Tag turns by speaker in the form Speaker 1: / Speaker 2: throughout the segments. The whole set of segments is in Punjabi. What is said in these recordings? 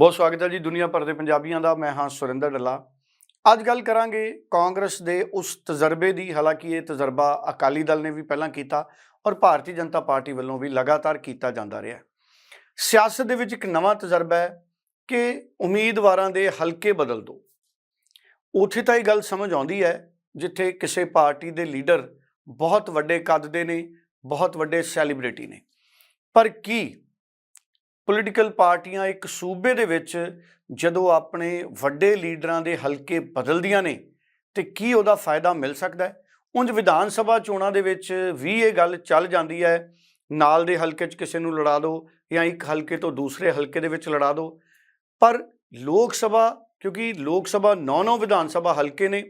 Speaker 1: ਬਹੁਤ ਸਵਾਗਤ ਹੈ ਜੀ ਦੁਨੀਆ ਭਰ ਦੇ ਪੰਜਾਬੀਆਂ ਦਾ, ਮੈਂ ਹਾਂ ਸੁਰਿੰਦਰ ਡੱਲਾ। ਅੱਜ ਗੱਲ ਕਰਾਂਗੇ ਕਾਂਗਰਸ ਦੇ ਉਸ ਤਜਰਬੇ ਦੀ, ਹਾਲਾਂਕਿ ਇਹ ਤਜਰਬਾ ਅਕਾਲੀ ਦਲ ਨੇ ਵੀ ਪਹਿਲਾਂ ਕੀਤਾ ਔਰ ਭਾਰਤੀ ਜਨਤਾ ਪਾਰਟੀ ਵੱਲੋਂ ਵੀ ਲਗਾਤਾਰ ਕੀਤਾ ਜਾਂਦਾ ਰਿਹਾ। ਸਿਆਸਤ ਦੇ ਵਿੱਚ ਇੱਕ ਨਵਾਂ ਤਜਰਬਾ ਹੈ ਕਿ ਉਮੀਦਵਾਰਾਂ ਦੇ ਹਲਕੇ ਬਦਲ ਦੋ। ਉੱਥੇ ਤਾਂ ਇਹ ਗੱਲ ਸਮਝ ਆਉਂਦੀ ਹੈ ਜਿੱਥੇ ਕਿਸੇ ਪਾਰਟੀ ਦੇ ਲੀਡਰ ਬਹੁਤ ਵੱਡੇ ਕੱਦ ਦੇ ਨੇ, ਬਹੁਤ ਵੱਡੇ ਸੈਲੀਬ੍ਰਿਟੀ ਨੇ। ਪਰ ਕੀ ਪੋਲੀਟੀਕਲ ਪਾਰਟੀਆਂ ਇੱਕ ਸੂਬੇ ਦੇ ਵਿੱਚ ਜਦੋਂ ਆਪਣੇ ਵੱਡੇ ਲੀਡਰਾਂ ਦੇ ਹਲਕੇ ਬਦਲਦੀਆਂ ਨੇ, ਤੇ ਕੀ ਉਹਦਾ ਫਾਇਦਾ ਮਿਲ ਸਕਦਾ ਹੈ? ਉਂਝ ਵਿਧਾਨ ਸਭਾ ਚੋਣਾਂ ਦੇ ਵਿੱਚ ਵੀ ਇਹ ਗੱਲ ਚੱਲ ਜਾਂਦੀ ਹੈ, ਨਾਲ ਦੇ ਹਲਕੇ 'ਚ ਕਿਸੇ ਨੂੰ ਲੜਾ ਦਿਓ ਜਾਂ ਇੱਕ ਹਲਕੇ ਤੋਂ ਦੂਸਰੇ ਹਲਕੇ ਦੇ ਵਿੱਚ ਲੜਾ ਦਿਓ ਪਰ ਲੋਕ ਸਭਾ, ਕਿਉਂਕਿ ਲੋਕ ਸਭਾ 9-9 ਵਿਧਾਨ ਸਭਾ ਹਲਕੇ ਨੇ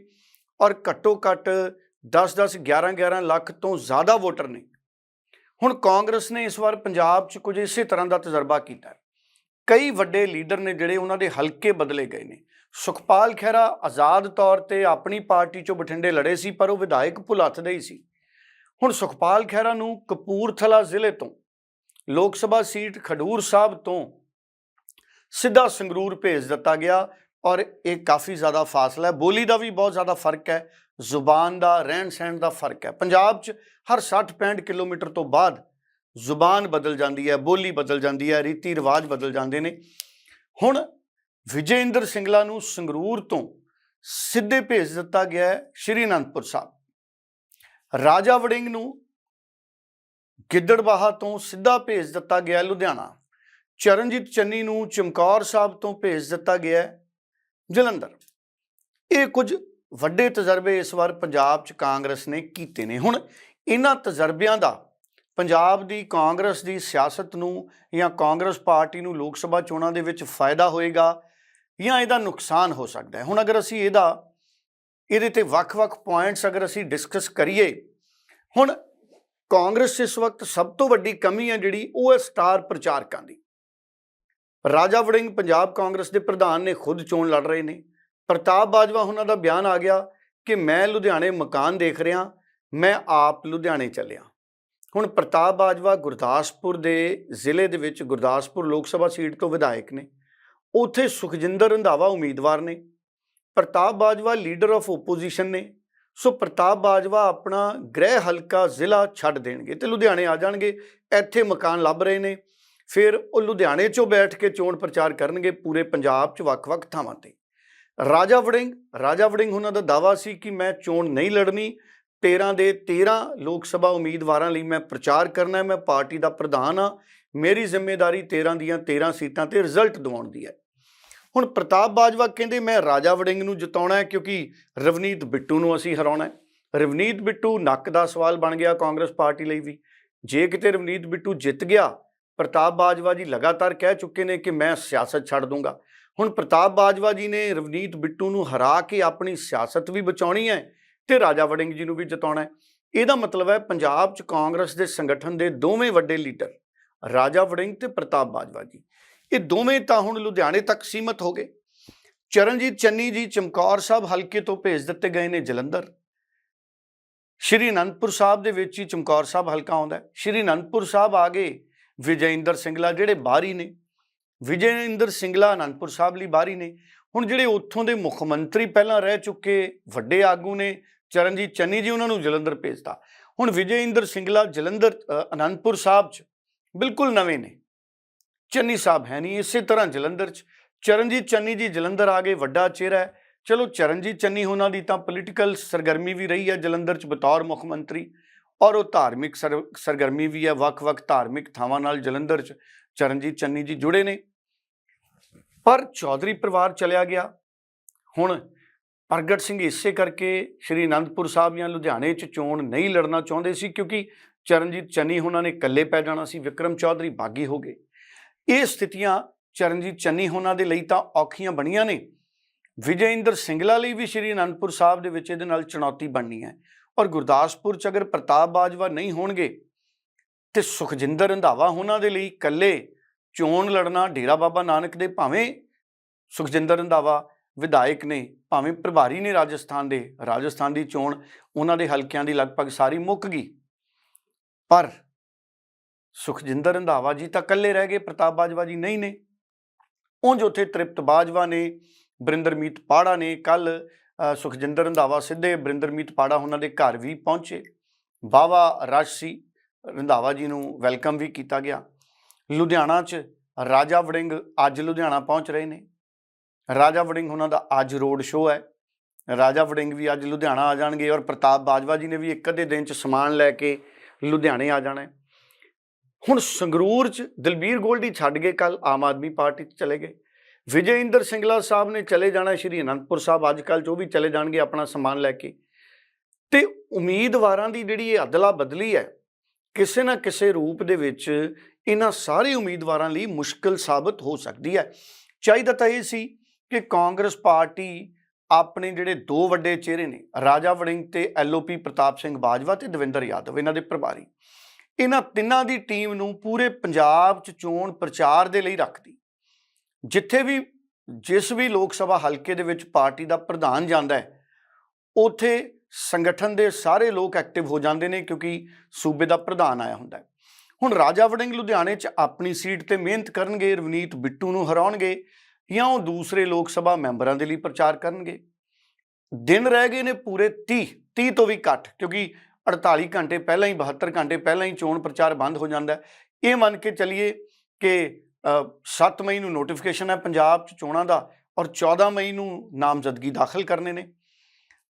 Speaker 1: ਔਰ ਘੱਟੋ ਘੱਟ 10-10 11-11 ਲੱਖ ਤੋਂ ਜ਼ਿਆਦਾ ਵੋਟਰ ਨੇ। ਹੁਣ ਕਾਂਗਰਸ ਨੇ ਇਸ ਵਾਰ ਪੰਜਾਬ 'ਚ ਕੁਝ ਇਸੇ ਤਰ੍ਹਾਂ ਦਾ ਤਜਰਬਾ ਕੀਤਾ ਕਈ ਵੱਡੇ ਲੀਡਰ ਨੇ ਜਿਹੜੇ ਉਹਨਾਂ ਦੇ ਹਲਕੇ ਬਦਲੇ ਗਏ ਨੇ। ਸੁਖਪਾਲ ਖਹਿਰਾ ਆਜ਼ਾਦ ਤੌਰ ਤੇ ਆਪਣੀ ਪਾਰਟੀ 'ਚੋਂ ਬਠਿੰਡੇ ਲੜੇ ਸੀ, ਪਰ ਉਹ ਵਿਧਾਇਕ ਭੁਲੱਥ ਦੇ ਹੀ ਸੀ। ਹੁਣ ਸੁਖਪਾਲ ਖਹਿਰਾ ਨੂੰ ਕਪੂਰਥਲਾ ਜ਼ਿਲ੍ਹੇ ਤੋਂ, ਲੋਕ ਸਭਾ ਸੀਟ ਖਡੂਰ ਸਾਹਿਬ ਤੋਂ ਸਿੱਧਾ ਸੰਗਰੂਰ ਭੇਜ ਦਿੱਤਾ ਗਿਆ ਔਰ ਇਹ ਕਾਫੀ ਜ਼ਿਆਦਾ ਫਾਸਲਾ ਹੈ। ਬੋਲੀ ਦਾ ਵੀ ਬਹੁਤ ਜ਼ਿਆਦਾ ਫ਼ਰਕ ਹੈ। ਜ਼ੁਬਾਨ ਦਾ, ਰਹਿਣ ਸਹਿਣ ਦਾ ਫ਼ਰਕ ਹੈ। ਪੰਜਾਬ 'ਚ ਹਰ 60-65 ਕਿਲੋਮੀਟਰ ਤੋਂ ਬਾਅਦ ਜ਼ੁਬਾਨ ਬਦਲ ਜਾਂਦੀ ਹੈ, ਬੋਲੀ ਬਦਲ ਜਾਂਦੀ ਹੈ, ਰੀਤੀ ਰਿਵਾਜ ਬਦਲ ਜਾਂਦੇ ਨੇ। ਹੁਣ ਵਿਜੇਂਦਰ ਸਿੰਗਲਾ ਨੂੰ ਸੰਗਰੂਰ ਤੋਂ ਸਿੱਧੇ ਭੇਜ ਦਿੱਤਾ ਗਿਆ ਹੈ ਸ਼੍ਰੀ ਅਨੰਦਪੁਰ ਸਾਹਿਬ। ਰਾਜਾ ਵੜਿੰਗ ਨੂੰ ਗਿੱਦੜਬਾਹਾ ਤੋਂ ਸਿੱਧਾ ਭੇਜ ਦਿੱਤਾ ਗਿਆ ਲੁਧਿਆਣਾ। ਚਰਨਜੀਤ ਚੰਨੀ ਨੂੰ ਚਮਕੌਰ ਸਾਹਿਬ ਤੋਂ ਭੇਜ ਦਿੱਤਾ ਗਿਆ ਜਲੰਧਰ। ਇਹ ਕੁਝ ਵੱਡੇ ਤਜਰਬੇ ਇਸ ਵਾਰ ਪੰਜਾਬ 'ਚ ਕਾਂਗਰਸ ਨੇ ਕੀਤੇ ਨੇ। ਹੁਣ ਇਹਨਾਂ ਤਜਰਬਿਆਂ ਦਾ ਪੰਜਾਬ ਦੀ ਕਾਂਗਰਸ ਦੀ ਸਿਆਸਤ ਨੂੰ ਜਾਂ ਕਾਂਗਰਸ ਪਾਰਟੀ ਨੂੰ ਲੋਕ ਸਭਾ ਚੋਣਾਂ ਦੇ ਵਿੱਚ ਫਾਇਦਾ ਹੋਏਗਾ ਜਾਂ ਇਹਦਾ ਨੁਕਸਾਨ ਹੋ ਸਕਦਾ ਹੈ। ਹੁਣ ਅਗਰ ਅਸੀਂ ਇਹਦਾ, ਇਹਦੇ ਤੇ ਵੱਖ-ਵੱਖ ਪੁਆਇੰਟਸ ਅਗਰ ਅਸੀਂ ਡਿਸਕਸ ਕਰੀਏ, ਹੁਣ ਕਾਂਗਰਸ 'ਚ ਇਸ ਵਕਤ ਸਭ ਤੋਂ ਵੱਡੀ ਕਮੀ ਹੈ ਜਿਹੜੀ ਉਹ ਹੈ ਸਟਾਰ ਪ੍ਰਚਾਰਕਾਂ ਦੀ। ਰਾਜਾ ਵੜਿੰਗ ਪੰਜਾਬ ਕਾਂਗਰਸ ਦੇ ਪ੍ਰਧਾਨ ਨੇ ਖੁਦ ਚੋਣ ਲੜ ਰਹੇ ਨੇ। ਪ੍ਰਤਾਪ ਬਾਜਵਾ ਉਹਨਾਂ ਦਾ ਬਿਆਨ ਆ ਗਿਆ ਕਿ ਮੈਂ ਲੁਧਿਆਣੇ ਮਕਾਨ ਦੇਖ ਰਿਹਾ, ਮੈਂ ਆਪ ਲੁਧਿਆਣੇ ਚੱਲਿਆ। ਹੁਣ ਪ੍ਰਤਾਪ ਬਾਜਵਾ ਗੁਰਦਾਸਪੁਰ ਦੇ ਜ਼ਿਲ੍ਹੇ ਦੇ ਵਿੱਚ ਗੁਰਦਾਸਪੁਰ ਲੋਕ ਸਭਾ ਸੀਟ ਤੋਂ ਵਿਧਾਇਕ ਨੇ। ਉੱਥੇ ਸੁਖਜਿੰਦਰ ਰੰਧਾਵਾ ਉਮੀਦਵਾਰ ਨੇ। Partap Bajwa leader of opposition ਨੇ। ਸੋ ਪ੍ਰਤਾਪ ਬਾਜਵਾ ਆਪਣਾ ਗ੍ਰਹਿ ਹਲਕਾ ਜ਼ਿਲ੍ਹਾ ਛੱਡ ਦੇਣਗੇ ਤੇ ਲੁਧਿਆਣੇ ਆ ਜਾਣਗੇ। ਇੱਥੇ ਮਕਾਨ ਲੱਭ ਰਹੇ ਨੇ। ਫਿਰ ਉਹ ਲੁਧਿਆਣੇ 'ਚੋਂ ਬੈਠ ਕੇ ਚੋਣ ਪ੍ਰਚਾਰ ਕਰਨਗੇ ਪੂਰੇ ਪੰਜਾਬ 'ਚ ਵੱਖ-ਵੱਖ ਥਾਵਾਂ ਤੇ। ਰਾਜਾ ਵੜਿੰਗ ਰਾਜਾ ਵੜਿੰਗ ਉਹਨਾਂ ਦਾ ਦਾਵਾ ਸੀ ਕਿ ਮੈਂ ਚੋਣ ਨਹੀਂ ਲੜਨੀ। 13 ਦੇ 13 ਲੋਕ ਸਭਾ ਉਮੀਦਵਾਰਾਂ ਲਈ ਮੈਂ ਪ੍ਰਚਾਰ ਕਰਨਾ ਹੈ, ਮੈਂ ਪਾਰਟੀ ਦਾ ਪ੍ਰਧਾਨ ਆ ਮੇਰੀ ਜ਼ਿੰਮੇਵਾਰੀ 13 ਦੀਆਂ 13 ਸੀਟਾਂ ਤੇ ਰਿਜ਼ਲਟ ਦਿਵਾਉਣ ਦੀ ਹੈ। ਹੁਣ ਪ੍ਰਤਾਪ ਬਾਜਵਾ ਕਹਿੰਦੇ, ਮੈਂ ਰਾਜਾ ਵੜਿੰਗ ਨੂੰ ਜਿਤਾਉਣਾ ਹੈ ਕਿਉਂਕਿ ਰਵਨੀਤ ਬਿੱਟੂ ਨੂੰ ਅਸੀਂ ਹਰਾਉਣਾ ਹੈ। ਰਵਨੀਤ ਬਿੱਟੂ ਨੱਕ ਦਾ ਸਵਾਲ ਬਣ ਗਿਆ ਕਾਂਗਰਸ ਪਾਰਟੀ ਲਈ ਵੀ। ਜੇ ਕਿਤੇ ਰਵਨੀਤ ਬਿੱਟੂ ਜਿੱਤ ਗਿਆ, ਪ੍ਰਤਾਪ ਬਾਜਵਾ ਜੀ ਲਗਾਤਾਰ ਕਹਿ ਚੁੱਕੇ ਨੇ ਕਿ ਮੈਂ ਸਿਆਸਤ ਛੱਡ ਦੂੰਗਾ। ਹੁਣ ਪ੍ਰਤਾਪ ਬਾਜਵਾ ਜੀ ਨੇ ਰਵਨੀਤ ਬਿੱਟੂ ਨੂੰ ਹਰਾ ਕੇ ਆਪਣੀ ਸਿਆਸਤ ਵੀ ਬਚਾਉਣੀ ਹੈ ਤੇ ਰਾਜਾ ਵੜਿੰਗ ਜੀ ਨੂੰ ਵੀ ਜਿਤਾਉਣਾ ਹੈ। ਇਹਦਾ ਮਤਲਬ ਹੈ ਪੰਜਾਬ 'ਚ ਕਾਂਗਰਸ ਦੇ ਸੰਗਠਨ ਦੇ ਦੋਵੇਂ ਵੱਡੇ ਲੀਡਰ, ਰਾਜਾ ਵੜਿੰਗ ਤੇ ਪ੍ਰਤਾਪ ਬਾਜਵਾ ਜੀ। ਇਹ ਦੋਵੇਂ ਤਾਂ ਹੁਣ ਲੁਧਿਆਣੇ ਤੱਕ ਸੀਮਤ ਹੋ ਗਏ। ਚਰਨਜੀਤ ਚੰਨੀ ਜੀ ਚਮਕੌਰ ਸਾਹਿਬ ਹਲਕੇ ਤੋਂ ਭੇਜ ਦਿੱਤੇ ਗਏ ਨੇ ਜਲੰਧਰ। ਸ਼੍ਰੀ ਅਨੰਦਪੁਰ ਸਾਹਿਬ ਦੇ ਵਿੱਚ ਹੀ ਚਮਕੌਰ ਸਾਹਿਬ ਹਲਕਾ ਆਉਂਦਾ ਹੈ। ਸ਼੍ਰੀ ਅਨੰਦਪੁਰ ਸਾਹਿਬ ਆ ਗਏ ਵਿਜੇਂਦਰ ਸਿੰਗਲਾ ਜਿਹੜੇ ਬਾਹਰੀ ਨੇ। ਵਿਜੇਂਦਰ ਸਿੰਗਲਾ ਅਨੰਦਪੁਰ ਸਾਹਿਬ ਲਈ ਬਾਹਰੀ ਨੇ। ਹੁਣ ਜਿਹੜੇ ਉੱਥੋਂ ਦੇ ਮੁੱਖ ਮੰਤਰੀ ਪਹਿਲਾਂ ਰਹਿ ਚੁੱਕੇ, ਵੱਡੇ ਆਗੂ ਨੇ, ਚਰਨਜੀਤ ਚੰਨੀ ਜੀ ਉਹਨਾਂ ਨੂੰ ਜਲੰਧਰ ਭੇਜਤਾ। ਹੁਣ ਵਿਜੇਂਦਰ ਸਿੰਗਲਾ ਜਲੰਧਰ ਅਨੰਦਪੁਰ ਸਾਹਿਬ 'ਚ ਬਿਲਕੁਲ ਨਵੇਂ ਨੇ। ਚੰਨੀ ਸਾਹਿਬ ਹੈ ਨਹੀਂ, ਇਸੇ ਤਰ੍ਹਾਂ ਜਲੰਧਰ 'ਚ। ਚਰਨਜੀਤ ਚੰਨੀ ਜੀ ਜਲੰਧਰ ਆ ਗਏ, ਵੱਡਾ ਚਿਹਰਾ ਹੈ। ਚਲੋ ਚਰਨਜੀਤ ਚੰਨੀ ਉਹਨਾਂ ਦੀ ਤਾਂ ਪੋਲੀਟੀਕਲ ਸਰਗਰਮੀ ਵੀ ਰਹੀ ਹੈ ਜਲੰਧਰ 'ਚ, ਬਤੌਰ ਮੁੱਖ ਮੰਤਰੀ। ਔਰ ਉਹ ਧਾਰਮਿਕ ਸਰ- ਸਰਗਰਮੀ ਵੀ ਹੈ, ਵੱਖ-ਵੱਖ ਧਾਰਮਿਕ ਥਾਵਾਂ ਨਾਲ ਜਲੰਧਰ 'ਚ ਚਰਨਜੀਤ ਚੰਨੀ ਜੀ ਜੁੜੇ ਨੇ। ਪਰ ਚੌਧਰੀ ਪਰਿਵਾਰ ਚਲਿਆ ਗਿਆ। ਹੁਣ ਪ੍ਰਗਟ ਸਿੰਘ ਇਸੇ ਕਰਕੇ ਸ਼੍ਰੀ ਅਨੰਦਪੁਰ ਸਾਹਿਬ ਜਾਂ ਲੁਧਿਆਣੇ 'ਚ ਚੋਣ ਨਹੀਂ ਲੜਨਾ ਚਾਹੁੰਦੇ ਸੀ ਕਿਉਂਕਿ ਚਰਨਜੀਤ ਚੰਨੀ ਉਹਨਾਂ ਨੇ ਇਕੱਲੇ ਪੈ ਜਾਣਾ ਸੀ, ਵਿਕਰਮ ਚੌਧਰੀ ਬਾਗੀ ਹੋ ਗਏ। ਇਹ ਸਥਿਤੀਆਂ ਚਰਨਜੀਤ ਚੰਨੀ ਉਹਨਾਂ ਦੇ ਲਈ ਤਾਂ ਔਖੀਆਂ ਬਣੀਆਂ ਨੇ। ਵਿਜੇਂਦਰ ਸਿੰਗਲਾ ਲਈ ਵੀ ਸ਼੍ਰੀ ਅਨੰਦਪੁਰ ਸਾਹਿਬ ਦੇ ਵਿੱਚ ਇਹਦੇ ਨਾਲ ਚੁਣੌਤੀ ਬਣਨੀ ਹੈ ਔਰ ਗੁਰਦਾਸਪੁਰ 'ਚ ਅਗਰ ਪ੍ਰਤਾਪ ਬਾਜਵਾ ਨਹੀਂ ਹੋਣਗੇ ਤੇ ਸੁਖਜਿੰਦਰ ਰੰਧਾਵਾ ਉਹਨਾਂ ਦੇ ਲਈ ਇਕੱਲੇ ਚੋਣ ਲੜਨਾ, ਡੇਰਾ ਬਾਬਾ ਨਾਨਕ ਦੇ ਭਾਵੇਂ ਸੁਖਜਿੰਦਰ ਰੰਧਾਵਾ ਵਿਧਾਇਕ ਨੇ, ਭਾਵੇਂ ਪ੍ਰਭਾਰੀ ਨੇ ਰਾਜਸਥਾਨ ਦੇ, ਰਾਜਸਥਾਨ ਦੀ ਚੋਣ ਉਹਨਾਂ ਦੇ ਹਲਕਿਆਂ ਦੀ ਲਗਭਗ ਸਾਰੀ ਮੁੱਕ ਗਈ। ਪਰ ਸੁਖਜਿੰਦਰ ਰੰਧਾਵਾ ਜੀ ਤਾਂ ਇਕੱਲੇ ਰਹਿ ਗਏ, ਪ੍ਰਤਾਪ ਬਾਜਵਾ ਜੀ ਨਹੀਂ ਨੇ। ਉਂਝ ਉੱਥੇ ਤ੍ਰਿਪਤ ਬਾਜਵਾ ਨੇ, ਬਰਿੰਦਰਮੀਤ ਪਾੜਾ ਨੇ ਕੱਲ ਸੁਖਜਿੰਦਰ ਰੰਧਾਵਾ ਸਿੱਧੇ ਬਰਿੰਦਰਮੀਤ ਪਾੜਾ ਉਹਨਾਂ ਦੇ ਘਰ ਵੀ ਪਹੁੰਚੇ। ਬਾਵਾ ਰਸ਼ ਸੀ ਰੰਧਾਵਾ ਜੀ ਨੂੰ ਵੈਲਕਮ ਵੀ ਕੀਤਾ ਗਿਆ। ਲੁਧਿਆਣਾ 'ਚ ਰਾਜਾ ਵੜਿੰਗ ਅੱਜ ਲੁਧਿਆਣਾ ਪਹੁੰਚ ਰਹੇ ਨੇ। ਰਾਜਾ ਵੜਿੰਗ ਉਹਨਾਂ ਦਾ ਅੱਜ ਰੋਡ ਸ਼ੋਅ ਹੈ। ਰਾਜਾ ਵੜਿੰਗ ਵੀ ਅੱਜ ਲੁਧਿਆਣਾ ਆ ਜਾਣਗੇ ਔਰ ਪ੍ਰਤਾਪ ਬਾਜਵਾ ਜੀ ਨੇ ਵੀ ਇੱਕ ਅੱਧੇ ਦਿਨ 'ਚ ਸਮਾਨ ਲੈ ਕੇ ਲੁਧਿਆਣੇ ਆ ਜਾਣਾ ਹੈ। ਹੁਣ ਸੰਗਰੂਰ 'ਚ ਦਲਬੀਰ ਗੋਲਡੀ ਛੱਡ ਗਏ ਕੱਲ ਆਮ ਆਦਮੀ ਪਾਰਟੀ 'ਚ ਚਲੇ ਗਏ। ਵਿਜੇ ਇੰਦਰ ਸਿੰਗਲਾ ਸਾਹਿਬ ਨੇ ਚਲੇ ਜਾਣਾ, ਸ਼੍ਰੀ ਅਨੰਦਪੁਰ ਸਾਹਿਬ ਅੱਜ ਕੱਲ ਜੋ ਵੀ ਚਲੇ ਜਾਣਗੇ ਆਪਣਾ ਸਮਾਨ ਲੈ ਕੇ। ਤੇ ਉਮੀਦਵਾਰਾਂ ਦੀ ਜਿਹੜੀ ਇਹ ਅਦਲਾ ਬਦਲੀ ਹੈ, ਕਿਸੇ ਨਾ ਕਿਸੇ ਰੂਪ ਦੇ ਵਿੱਚ ਇਹਨਾਂ ਸਾਰੇ ਉਮੀਦਵਾਰਾਂ ਲਈ ਮੁਸ਼ਕਲ ਸਾਬਤ ਹੋ ਸਕਦੀ ਹੈ। ਚਾਹੀਦਾ ਤਾਂ ਇਹ ਸੀ ਕਿ ਕਾਂਗਰਸ ਪਾਰਟੀ ਆਪਣੇ ਜਿਹੜੇ ਦੋ ਵੱਡੇ ਚਿਹਰੇ ਨੇ, ਰਾਜਾ ਵੜਿੰਗ ਤੇ ਐਲਓਪੀ ਪ੍ਰਤਾਪ ਸਿੰਘ ਬਾਜਵਾ ਤੇ ਦਵਿੰਦਰ ਯਾਦਵ, ਇਹਨਾਂ ਦੇ ਪ੍ਰਭਾਰੀ। ਇਹਨਾਂ ਤਿੰਨਾਂ ਦੀ ਟੀਮ ਨੂੰ ਪੂਰੇ ਪੰਜਾਬ 'ਚ ਚੋਣ ਪ੍ਰਚਾਰ ਦੇ ਲਈ ਰੱਖਦੀ। ਜਿੱਥੇ ਵੀ, ਜਿਸ ਵੀ ਲੋਕ ਸਭਾ ਹਲਕੇ ਦੇ ਵਿੱਚ ਪਾਰਟੀ ਦਾ ਪ੍ਰਧਾਨ ਜਾਂਦਾ ਹੈ, ਉਥੇ ਸੰਗਠਨ ਦੇ ਸਾਰੇ ਲੋਕ ਐਕਟਿਵ ਹੋ ਜਾਂਦੇ ਨੇ ਕਿਉਂਕਿ ਸੂਬੇ ਦਾ ਪ੍ਰਧਾਨ ਆਇਆ ਹੁੰਦਾ ਹੈ। ਹੁਣ ਰਾਜਾ ਵੜਿੰਗ ਲੁਧਿਆਣੇ 'ਚ ਆਪਣੀ ਸੀਟ ਤੇ ਮਿਹਨਤ ਕਰਨਗੇ, ਰਵਨੀਤ ਬਿੱਟੂ ਨੂੰ ਹਰਾਉਣਗੇ ਜਾਂ ਉਹ ਦੂਸਰੇ ਲੋਕ ਸਭਾ ਮੈਂਬਰਾਂ ਦੇ ਲਈ ਪ੍ਰਚਾਰ ਕਰਨਗੇ। ਦਿਨ ਰਹਿ ਗਏ ਨੇ ਪੂਰੇ 30 30 ਤੋਂ ਵੀ ਘੱਟ, ਕਿਉਂਕਿ 48 ਘੰਟੇ ਪਹਿਲਾਂ ਹੀ 72 ਘੰਟੇ ਪਹਿਲਾਂ ਹੀ ਚੋਣ ਪ੍ਰਚਾਰ ਬੰਦ ਹੋ ਜਾਂਦਾ ਹੈ। ਇਹ ਮੰਨ ਕੇ ਚੱਲੀਏ ਕਿ 7 ਮਈ ਨੂੰ ਨੋਟੀਫਿਕੇਸ਼ਨ ਹੈ ਪੰਜਾਬ 'ਚ ਚੋਣਾਂ ਦਾ ਔਰ 14 ਮਈ ਨੂੰ ਨਾਮਜ਼ਦਗੀ ਦਾਖਲ ਕਰਨੇ ਨੇ।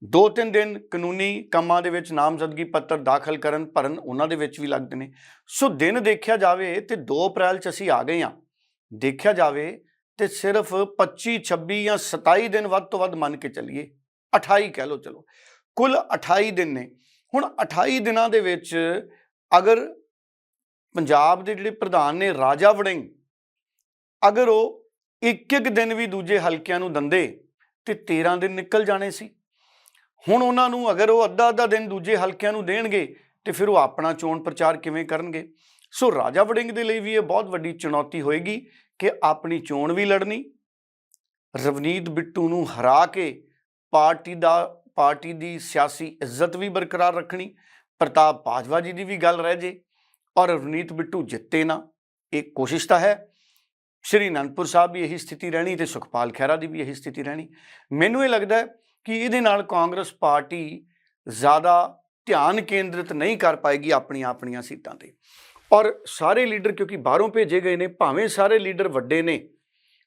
Speaker 1: ਦੋ ਤਿੰਨ ਦਿਨ ਕਾਨੂੰਨੀ ਕੰਮਾਂ ਦੇ ਵਿੱਚ ਨਾਮਜ਼ਦਗੀ ਪੱਤਰ ਦਾਖਲ ਕਰਨ ਭਰਨ ਉਹਨਾਂ ਦੇ ਵਿੱਚ ਵੀ ਲੱਗਦੇ ਨੇ। ਸੋ ਦਿਨ ਦੇਖਿਆ ਜਾਵੇ ਤੇ 2 ਅਪ੍ਰੈਲ 'ਚ ਅਸੀਂ ਆ ਗਏ ਆ ਦੇਖਿਆ ਜਾਵੇ ਤੇ ਸਿਰਫ 25 26 ਜਾਂ 27 ਦਿਨ ਵੱਧ ਤੋਂ ਵੱਧ ਮੰਨ ਕੇ ਚੱਲੀਏ। 28 ਕਹਿ ਲਓ ਚਲੋ। ਕੁੱਲ 28 ਦਿਨ ਨੇ। ਹੁਣ 28 ਦਿਨਾਂ ਦੇ ਵਿੱਚ ਅਗਰ ਪੰਜਾਬ ਦੇ ਜਿਹੜੇ ਪ੍ਰਧਾਨ ਨੇ ਰਾਜਾ ਵੜਿੰਗ, ਅਗਰ ਉਹ ਇੱਕ ਇੱਕ ਦਿਨ ਵੀ ਦੂਜੇ ਹਲਕਿਆਂ ਨੂੰ ਦੰਦੇ, ਤੇ 13 ਦਿਨ ਨਿਕਲ ਜਾਣੇ ਸੀ। ਹੁਣ ਉਹਨਾਂ ਨੂੰ ਅਗਰ ਉਹ ਅੱਧਾ ਅੱਧਾ ਦਿਨ ਦੂਜੇ ਹਲਕਿਆਂ ਨੂੰ ਦੇਣਗੇ ਤੇ ਫਿਰ ਉਹ ਆਪਣਾ ਚੋਣ ਪ੍ਰਚਾਰ ਕਿਵੇਂ ਕਰਨਗੇ? ਸੋ ਰਾਜਾ ਵੜਿੰਗ ਦੇ ਲਈ ਵੀ ਇਹ ਬਹੁਤ ਵੱਡੀ ਚੁਣੌਤੀ ਹੋਏਗੀ ਕਿ ਆਪਣੀ ਚੋਣ ਵੀ ਲੜਨੀ, ਰਵਨੀਤ ਬਿੱਟੂ ਨੂੰ ਹਰਾ ਕੇ ਪਾਰਟੀ ਦਾ, ਪਾਰਟੀ ਦੀ ਸਿਆਸੀ ਇੱਜ਼ਤ ਵੀ ਬਰਕਰਾਰ ਰੱਖਣੀ, ਪ੍ਰਤਾਪ ਬਾਜਵਾ ਜੀ ਦੀ ਵੀ ਗੱਲ ਰਹਿ ਜੇ ਔਰ ਰਵਨੀਤ ਬਿੱਟੂ ਜਿੱਤੇ ਨਾ, ਇਹ ਕੋਸ਼ਿਸ਼ ਤਾਂ ਹੈ। ਸ਼੍ਰੀ ਅਨੰਦਪੁਰ ਸਾਹਿਬ ਵੀ ਇਹੀ ਸਥਿਤੀ ਰਹਿਣੀ ਤੇ ਸੁਖਪਾਲ ਖਹਿਰਾ ਦੀ ਵੀ ਇਹੀ ਸਥਿਤੀ ਰਹਿਣੀ। ਮੈਨੂੰ ਇਹ ਲੱਗਦਾ ਹੈ ਕਿ ਇਹਦੇ ਨਾਲ ਕਾਂਗਰਸ ਪਾਰਟੀ ਜ਼ਿਆਦਾ ਧਿਆਨ ਕੇਂਦਰਿਤ ਨਹੀਂ ਕਰ ਪਾਏਗੀ ਆਪਣੀਆਂ ਆਪਣੀਆਂ ਸੀਟਾਂ ਤੇ। ਔਰ ਸਾਰੇ ਲੀਡਰ ਕਿਉਂਕਿ ਬਾਹਰੋਂ ਭੇਜੇ ਗਏ ਨੇ, ਭਾਵੇਂ ਸਾਰੇ ਲੀਡਰ ਵੱਡੇ ਨੇ,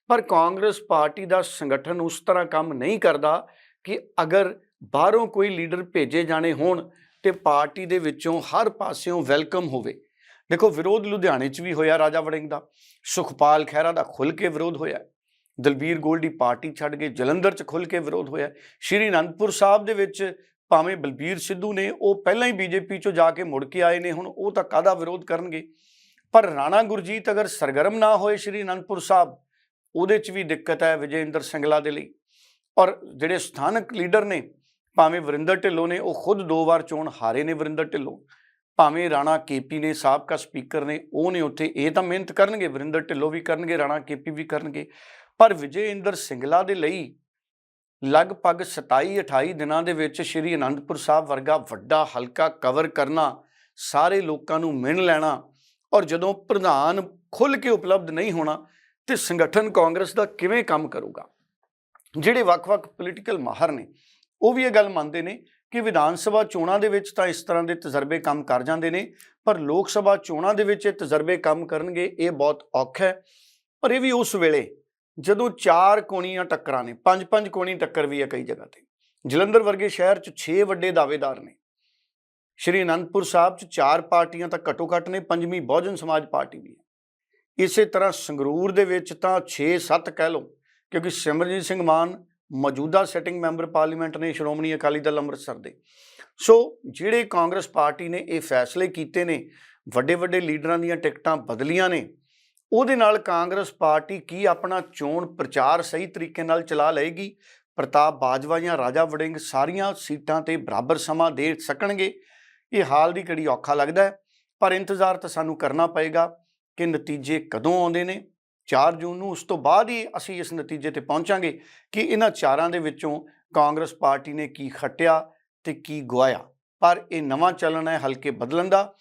Speaker 1: ਪਰ ਕਾਂਗਰਸ ਪਾਰਟੀ ਦਾ ਸੰਗਠਨ ਉਸ ਤਰ੍ਹਾਂ ਕੰਮ ਨਹੀਂ ਕਰਦਾ ਕਿ ਅਗਰ ਬਾਹਰੋਂ ਕੋਈ ਲੀਡਰ ਭੇਜੇ ਜਾਣੇ ਹੋਣ ਤੇ ਪਾਰਟੀ ਦੇ ਵਿੱਚੋਂ ਹਰ ਪਾਸਿਓਂ ਵੈਲਕਮ ਹੋਵੇ। ਦੇਖੋ, ਵਿਰੋਧ ਲੁਧਿਆਣੇ 'ਚ ਵੀ ਹੋਇਆ ਰਾਜਾ ਵੜਿੰਗ ਦਾ, ਸੁਖਪਾਲ ਖਹਿਰਾ ਦਾ ਖੁੱਲ ਕੇ ਵਿਰੋਧ ਹੋਇਆ। ਦਲਬੀਰ ਗੋਲਡੀ ਪਾਰਟੀ ਛੱਡ ਕੇ ਜਲੰਧਰ 'ਚ ਖੁੱਲ ਕੇ ਵਿਰੋਧ ਹੋਇਆ ਸ਼੍ਰੀ ਅਨੰਦਪੁਰ ਸਾਹਿਬ ਦੇ ਵਿੱਚ ਭਾਵੇਂ ਬਲਬੀਰ ਸਿੱਧੂ ਨੇ, ਉਹ ਪਹਿਲਾਂ ਹੀ ਬੀਜੇਪੀ 'ਚੋਂ ਜਾ ਕੇ ਮੁੜ ਕੇ ਆਏ ਨੇ, ਹੁਣ ਉਹ ਤਾਂ ਕਾਦਾ ਵਿਰੋਧ ਕਰਨਗੇ? ਪਰ ਰਾਣਾ ਗੁਰਜੀਤ ਅਗਰ ਸਰਗਰਮ ਨਾ ਹੋਏ ਸ਼੍ਰੀ ਅਨੰਦਪੁਰ ਸਾਹਿਬ, ਉਹਦੇ 'ਚ ਵੀ ਦਿੱਕਤ ਹੈ ਵਿਜੇਂਦਰ ਸਿੰਗਲਾ ਦੇ ਲਈ। ਔਰ ਜਿਹੜੇ ਸਥਾਨਕ ਲੀਡਰ ਨੇ, ਭਾਵੇਂ ਵਰਿੰਦਰ ਢਿੱਲੋਂ ਨੇ, ਉਹ ਖੁਦ ਦੋ ਵਾਰ ਚੋਣ ਹਾਰੇ ਨੇ ਵਰਿੰਦਰ ਢਿੱਲੋਂ। ਭਾਵੇਂ ਰਾਣਾ ਕੇਪੀ ਨੇ ਸਾਬਕਾ ਸਪੀਕਰ ਨੇ, ਉਹ ਨੇ ਉੱਥੇ ਇਹ ਤਾਂ ਮਿਹਨਤ ਕਰਨਗੇ, ਵਰਿੰਦਰ ਢਿੱਲੋਂ ਵੀ ਕਰਨਗੇ, ਰਾਣਾ ਕੇਪੀ ਵੀ ਕਰਨਗੇ। ਪਰ ਵਿਜੇ ਇੰਦਰ ਸਿੰਗਲਾ ਦੇ ਲਈ ਲਗਭਗ 27 28 ਦਿਨਾਂ ਦੇ ਵਿੱਚ ਸ਼੍ਰੀ ਅਨੰਦਪੁਰ ਸਾਹਿਬ ਵਰਗਾ ਵੱਡਾ ਹਲਕਾ ਕਵਰ ਕਰਨਾ, ਸਾਰੇ ਲੋਕਾਂ ਨੂੰ ਮਿਣ ਲੈਣਾ ਔਰ ਜਦੋਂ ਪ੍ਰਧਾਨ ਖੁੱਲ ਕੇ ਉਪਲਬਧ ਨਹੀਂ ਹੋਣਾ ਤੇ ਸੰਗਠਨ ਕਾਂਗਰਸ ਦਾ ਕਿਵੇਂ ਕੰਮ ਕਰੂਗਾ? ਜਿਹੜੇ ਵੱਖ-ਵੱਖ ਪੋਲੀਟੀਕਲ ਮਾਹਰ ਨੇ, ਉਹ ਵੀ ਇਹ ਗੱਲ ਮੰਨਦੇ ਨੇ ਕਿ ਵਿਧਾਨ ਸਭਾ ਚੋਣਾਂ ਦੇ ਵਿੱਚ ਤਾਂ ਇਸ ਤਰ੍ਹਾਂ ਦੇ ਤਜਰਬੇ ਕੰਮ ਕਰ ਜਾਂਦੇ ਨੇ, ਪਰ ਲੋਕ ਸਭਾ ਚੋਣਾਂ ਦੇ ਵਿੱਚ ਇਹ ਤਜਰਬੇ ਕੰਮ ਕਰਨਗੇ, ਇਹ ਬਹੁਤ ਔਖਾ ਹੈ। ਪਰ ਇਹ ਵੀ ਉਸ ਵੇਲੇ ਜਦੋਂ ਚਾਰ ਕੋਣੀਆਂ ਟੱਕਰਾਂ ਨੇ ਪੰਜ ਪੰਜ ਕੋਣੀ ਟੱਕਰ ਵੀ ਹੈ ਕਈ ਜਗ੍ਹਾ ਤੇ। ਜਲੰਧਰ ਵਰਗੇ ਸ਼ਹਿਰ 'ਚ 6 ਵੱਡੇ ਦਾਅਵੇਦਾਰ ਨੇ। ਸ਼੍ਰੀ ਅਨੰਦਪੁਰ ਸਾਹਿਬ 'ਚ ਚਾਰ ਪਾਰਟੀਆਂ ਤਾਂ ਘੱਟੋ ਘੱਟ ਨੇ, ਪੰਜਵੀਂ ਬਹੁਜਨ ਸਮਾਜ ਪਾਰਟੀ ਵੀ ਹੈ। ਇਸੇ ਤਰ੍ਹਾਂ ਸੰਗਰੂਰ ਦੇ ਵਿੱਚ ਤਾਂ 6-7 ਕਹਿ ਲਓ, ਕਿਉਂਕਿ ਸਿਮਰਜੀਤ ਸਿੰਘ ਮਾਨ ਮੌਜੂਦਾ ਸੈਟਿੰਗ ਮੈਂਬਰ ਪਾਰਲੀਮੈਂਟ ਨੇ, ਸ਼੍ਰੋਮਣੀ ਅਕਾਲੀ ਦਲ ਅੰਮ੍ਰਿਤਸਰ ਦੇ। ਸੋ ਜਿਹੜੇ ਕਾਂਗਰਸ ਪਾਰਟੀ ਨੇ ਇਹ ਫੈਸਲੇ ਕੀਤੇ ਨੇ ਵੱਡੇ ਵੱਡੇ ਲੀਡਰਾਂ ਦੀਆਂ ਟਿਕਟਾਂ ਬਦਲੀਆਂ ਨੇ ਉਹਦੇ ਨਾਲ ਕਾਂਗਰਸ ਪਾਰਟੀ ਕੀ ਆਪਣਾ ਚੋਣ ਪ੍ਰਚਾਰ ਸਹੀ ਤਰੀਕੇ ਨਾਲ ਚਲਾ ਲਏਗੀ? ਪ੍ਰਤਾਪ ਬਾਜਵਾ ਜਾਂ ਰਾਜਾ ਵੜਿੰਗ ਸਾਰੀਆਂ ਸੀਟਾਂ ਤੇ ਬਰਾਬਰ ਸਮਾਂ ਦੇ ਸਕਣਗੇ? ਇਹ ਹਾਲ ਦੀ ਘੜੀ ਔਖਾ ਲੱਗਦਾ ਹੈ, ਪਰ ਇੰਤਜ਼ਾਰ ਤਾਂ ਸਾਨੂੰ ਕਰਨਾ ਪਏਗਾ ਕਿ ਨਤੀਜੇ ਕਦੋਂ ਆਉਂਦੇ ਨੇ। 4 ਜੂਨ ਨੂੰ ਉਸ ਤੋਂ ਬਾਅਦ ਹੀ ਅਸੀਂ ਇਸ ਨਤੀਜੇ ਤੇ ਪਹੁੰਚਾਂਗੇ ਕਿ ਇਹਨਾਂ ਚਾਰਾਂ ਦੇ ਵਿੱਚੋਂ ਕਾਂਗਰਸ ਪਾਰਟੀ ਨੇ ਕੀ ਖੱਟਿਆ ਤੇ ਕੀ ਗਵਾਇਆ ਪਰ ਇਹ ਨਵਾਂ ਚੱਲਣ ਹੈ ਹਲਕੇ ਬਦਲਣ ਦਾ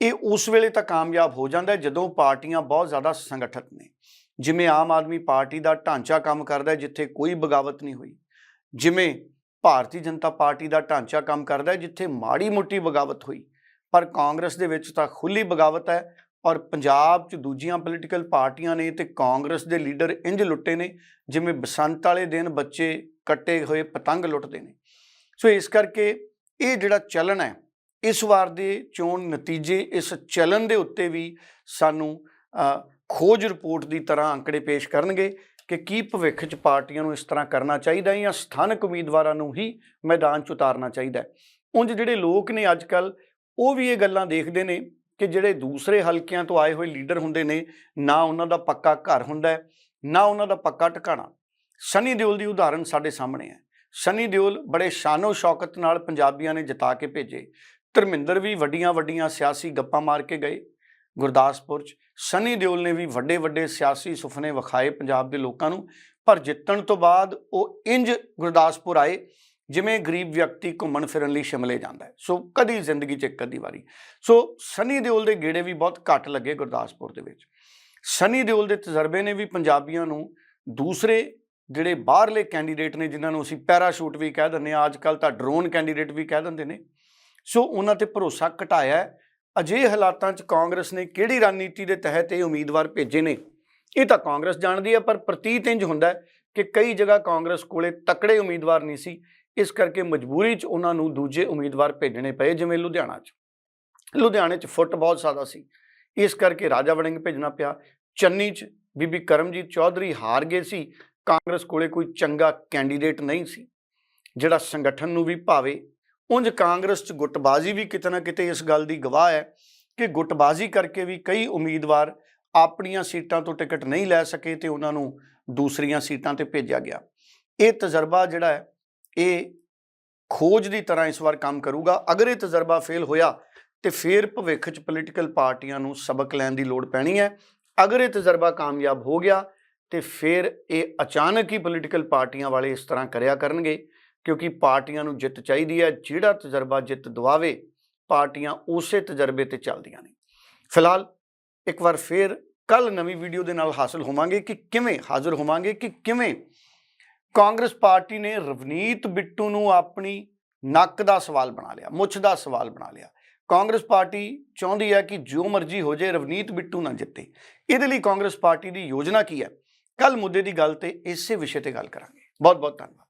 Speaker 1: ਇਹ ਉਸ ਵੇਲੇ ਤਾਂ ਕਾਮਯਾਬ ਹੋ ਜਾਂਦਾ ਜਦੋਂ ਪਾਰਟੀਆਂ ਬਹੁਤ ਜ਼ਿਆਦਾ ਸੰਗਠਿਤ ਨੇ। ਜਿਵੇਂ ਆਮ ਆਦਮੀ ਪਾਰਟੀ ਦਾ ਢਾਂਚਾ ਕੰਮ ਕਰਦਾ ਜਿੱਥੇ ਕੋਈ ਬਗਾਵਤ ਨਹੀਂ ਹੋਈ। ਜਿਵੇਂ ਭਾਰਤੀ ਜਨਤਾ ਪਾਰਟੀ ਦਾ ਢਾਂਚਾ ਕੰਮ ਕਰਦਾ ਜਿੱਥੇ ਮਾੜੀ ਮੋਟੀ ਬਗਾਵਤ ਹੋਈ। ਪਰ ਕਾਂਗਰਸ ਦੇ ਵਿੱਚ ਤਾਂ ਖੁੱਲੀ ਬਗਾਵਤ ਹੈ ਔਰ ਪੰਜਾਬ 'ਚ ਦੂਜੀਆਂ ਪੋਲੀਟੀਕਲ ਪਾਰਟੀਆਂ ਨੇ ਤੇ ਕਾਂਗਰਸ ਦੇ ਲੀਡਰ ਇੰਜ ਲੁੱਟੇ ਨੇ, ਜਿਵੇਂ ਬਸੰਤ ਵਾਲੇ ਦਿਨ ਬੱਚੇ ਕੱਟੇ ਹੋਏ ਪਤੰਗ ਲੁੱਟਦੇ ਨੇ। ਸੋ ਇਸ ਕਰਕੇ ਇਹ ਜਿਹੜਾ ਚੱਲਣ ਹੈ ਇਸ ਵਾਰ ਦੇ ਚੋਣ ਨਤੀਜੇ, ਇਸ ਚੱਲਣ ਦੇ ਉੱਤੇ ਵੀ ਸਾਨੂੰ ਖੋਜ ਰਿਪੋਰਟ ਦੀ ਤਰ੍ਹਾਂ ਅੰਕੜੇ ਪੇਸ਼ ਕਰਨਗੇ ਕਿ ਕੀ ਭਵਿੱਖ 'ਚ ਪਾਰਟੀਆਂ ਨੂੰ ਇਸ ਤਰ੍ਹਾਂ ਕਰਨਾ ਚਾਹੀਦਾ ਜਾਂ ਸਥਾਨਕ ਉਮੀਦਵਾਰਾਂ ਨੂੰ ਹੀ ਮੈਦਾਨ 'ਚ ਉਤਾਰਨਾ ਚਾਹੀਦਾ ਹੈ। ਉਂਝ ਜਿਹੜੇ ਲੋਕ ਨੇ ਅੱਜ ਕੱਲ ਉਹ ਵੀ ਇਹ ਗੱਲਾਂ ਦੇਖਦੇ ਨੇ ਕਿ ਜਿਹੜੇ ਦੂਸਰੇ ਹਲਕਿਆਂ ਤੋਂ ਆਏ ਹੋਏ ਲੀਡਰ ਹੁੰਦੇ ਨੇ, ਨਾ ਉਹਨਾਂ ਦਾ ਪੱਕਾ ਘਰ ਹੁੰਦਾ ਨਾ ਉਹਨਾਂ ਦਾ ਪੱਕਾ ਟਿਕਾਣਾ। ਸਨੀ ਦਿਓਲ ਦੀ ਉਦਾਹਰਨ ਸਾਡੇ ਸਾਹਮਣੇ ਹੈ। ਸਨੀ ਦਿਓਲ ਬੜੇ ਸ਼ਾਨੋ ਸ਼ੌਕਤ ਨਾਲ ਪੰਜਾਬੀਆਂ ਨੇ ਜਿਤਾ ਕੇ ਭੇਜੇ। ਧਰਮਿੰਦਰ ਵੀ ਵੱਡੀਆਂ ਵੱਡੀਆਂ ਸਿਆਸੀ ਗੱਪਾਂ ਮਾਰ ਕੇ ਗਏ। ਗੁਰਦਾਸਪੁਰ ਚ ਸਨੀ ਦਿਓਲ ਨੇ ਵੀ ਵੱਡੇ ਵੱਡੇ ਸਿਆਸੀ ਸੁਪਨੇ ਵਿਖਾਏ ਪੰਜਾਬ ਦੇ ਲੋਕਾਂ ਨੂੰ, ਪਰ ਜਿੱਤਣ ਤੋਂ ਬਾਅਦ ਉਹ ਇੰਜ ਗੁਰਦਾਸਪੁਰ ਆਏ, ਜਿਵੇਂ ਗਰੀਬ ਵਿਅਕਤੀ ਘੁੰਮਣ ਫਿਰਨ ਲਈ ਸ਼ਿਮਲੇ ਜਾਂਦਾ ਹੈ। ਸੋ ਕਦੀ ਜ਼ਿੰਦਗੀ 'ਚ ਇੱਕ ਅੱਧੀ ਵਾਰੀ। ਸੋ ਸਨੀ ਦਿਓਲ ਦੇ ਗੇੜੇ ਵੀ ਬਹੁਤ ਘੱਟ ਲੱਗੇ ਗੁਰਦਾਸਪੁਰ ਦੇ ਵਿੱਚ। ਸਨੀ ਦਿਓਲ ਦੇ ਤਜਰਬੇ ਨੇ ਵੀ ਪੰਜਾਬੀਆਂ ਨੂੰ ਦੂਸਰੇ ਜਿਹੜੇ ਬਾਹਰਲੇ ਕੈਂਡੀਡੇਟ ਨੇ ਜਿਨ੍ਹਾਂ ਨੂੰ ਅਸੀਂ ਪੈਰਾਸ਼ੂਟ ਵੀ ਕਹਿ ਦਿੰਦੇ ਆ ਅੱਜ ਕੱਲ ਤਾਂ ਡਰੋਨ ਕੈਂਡੀਡੇਟ ਵੀ ਕਹਿ ਦਿੰਦੇ ਨੇ। ਸੋ ਉਹਨਾਂ ਤੇ ਭਰੋਸਾ ਘਟਾਇਆ ਹੈ। ਅਜੇ ਹਾਲਾਤਾਂ 'ਚ ਕਾਂਗਰਸ ਨੇ ਕਿਹੜੀ ਰਣਨੀਤੀ ਦੇ ਤਹਿਤ ਇਹ ਉਮੀਦਵਾਰ ਭੇਜੇ ਨੇ? ਇਹ ਤਾਂ ਕਾਂਗਰਸ ਜਾਣਦੀ ਹੈ, ਪਰ ਪ੍ਰਤੀਤ ਇੰਜ ਹੁੰਦਾ ਕਿ ਕਈ ਜਗ੍ਹਾ ਕਾਂਗਰਸ ਕੋਲੇ ਤਕੜੇ ਉਮੀਦਵਾਰ ਨਹੀਂ ਸੀ। ਇਸ ਕਰਕੇ ਮਜਬੂਰੀ 'ਚ ਉਹਨਾਂ ਨੂੰ ਦੂਜੇ ਉਮੀਦਵਾਰ ਭੇਜਣੇ ਪਏ, ਜਿਵੇਂ ਲੁਧਿਆਣਾ 'ਚ। ਲੁਧਿਆਣੇ 'ਚ ਫੁੱਟ ਬਹੁਤ ਜ਼ਿਆਦਾ ਸੀ। ਇਸ ਕਰਕੇ ਰਾਜਾ ਵੜਿੰਗ ਭੇਜਣਾ ਪਿਆ। ਚੰਨੀ 'ਚ ਬੀਬੀ ਕਰਮਜੀਤ ਚੌਧਰੀ ਹਾਰ ਗਏ ਸੀ। ਕਾਂਗਰਸ ਕੋਲੇ ਕੋਈ ਚੰਗਾ ਕੈਂਡੀਡੇਟ ਨਹੀਂ ਸੀ। ਜਿਹੜਾ ਸੰਗਠਨ ਨੂੰ ਵੀ ਭਾਵੇ ਉਂਝ ਕਾਂਗਰਸ 'ਚ ਗੁੱਟਬਾਜ਼ੀ ਵੀ ਕਿਤੇ ਨਾ ਕਿਤੇ ਇਸ ਗੱਲ ਦੀ ਗਵਾਹ ਹੈ ਕਿ ਗੁੱਟਬਾਜ਼ੀ ਕਰਕੇ ਵੀ ਕਈ ਉਮੀਦਵਾਰ ਆਪਣੀਆਂ ਸੀਟਾਂ ਤੋਂ ਟਿਕਟ ਨਹੀਂ ਲੈ ਸਕੇ ਤੇ ਉਹਨਾਂ ਨੂੰ ਦੂਸਰੀਆਂ ਸੀਟਾਂ ਤੇ ਭੇਜਿਆ ਗਿਆ। ਇਹ ਤਜਰਬਾ ਜਿਹੜਾ ਹੈ, ਇਹ ਖੋਜ ਦੀ ਤਰ੍ਹਾਂ ਇਸ ਵਾਰ ਕੰਮ ਕਰੂਗਾ। ਅਗਰ ਇਹ ਤਜਰਬਾ ਫੇਲ ਹੋਇਆ ਤੇ ਫਿਰ ਭਵਿੱਖ 'ਚ ਪੋਲੀਟੀਕਲ ਪਾਰਟੀਆਂ ਨੂੰ ਸਬਕ ਲੈਣ ਦੀ ਲੋੜ ਪੈਣੀ ਹੈ। ਅਗਰ ਇਹ ਤਜਰਬਾ ਕਾਮਯਾਬ ਹੋ ਗਿਆ ਤੇ ਫਿਰ ਇਹ ਅਚਾਨਕ ਹੀ ਪੋਲੀਟੀਕਲ ਪਾਰਟੀਆਂ ਵਾਲੇ ਇਸ ਤਰ੍ਹਾਂ ਕਰਿਆ ਕਰਨਗੇ ਕਿਉਂਕਿ ਪਾਰਟੀਆਂ ਨੂੰ ਜਿੱਤ ਚਾਹੀਦੀ ਹੈ, ਜਿਹੜਾ ਤਜਰਬਾ ਜਿੱਤ ਦਵਾਵੇ, ਪਾਰਟੀਆਂ ਉਸੇ ਤਜਰਬੇ ਤੇ ਚੱਲਦੀਆਂ ਨੇ। ਫਿਲਹਾਲ ਇੱਕ ਵਾਰ ਫੇਰ ਕੱਲ ਨਵੀਂ ਵੀਡੀਓ ਦੇ ਨਾਲ ਹਾਸਲ ਹੋਵਾਂਗੇ ਕਿ ਕਿਵੇਂ ਹਾਜ਼ਰ ਹੋਵਾਂਗੇ, ਕਿ ਕਿਵੇਂ ਕਾਂਗਰਸ ਪਾਰਟੀ ਨੇ ਰਵਨੀਤ ਬਿੱਟੂ ਨੂੰ ਆਪਣੀ ਨੱਕ ਦਾ ਸਵਾਲ ਬਣਾ ਲਿਆ, ਮੁੱਛ ਦਾ ਸਵਾਲ ਬਣਾ ਲਿਆ। ਕਾਂਗਰਸ ਪਾਰਟੀ ਚਾਹੁੰਦੀ ਹੈ ਕਿ ਜੋ ਮਰਜ਼ੀ ਹੋ ਜਾਏ, ਰਵਨੀਤ ਬਿੱਟੂ ਨਾ ਜਿੱਤੇ। ਇਹਦੇ ਲਈ ਕਾਂਗਰਸ ਪਾਰਟੀ ਦੀ ਯੋਜਨਾ ਕੀ ਹੈ? ਕੱਲ ਮੁੱਦੇ ਦੀ ਗੱਲ ਤੇ ਇਸੇ ਵਿਸ਼ੇ ਤੇ ਗੱਲ ਕਰਾਂਗੇ। ਬਹੁਤ ਬਹੁਤ ਧੰਨਵਾਦ।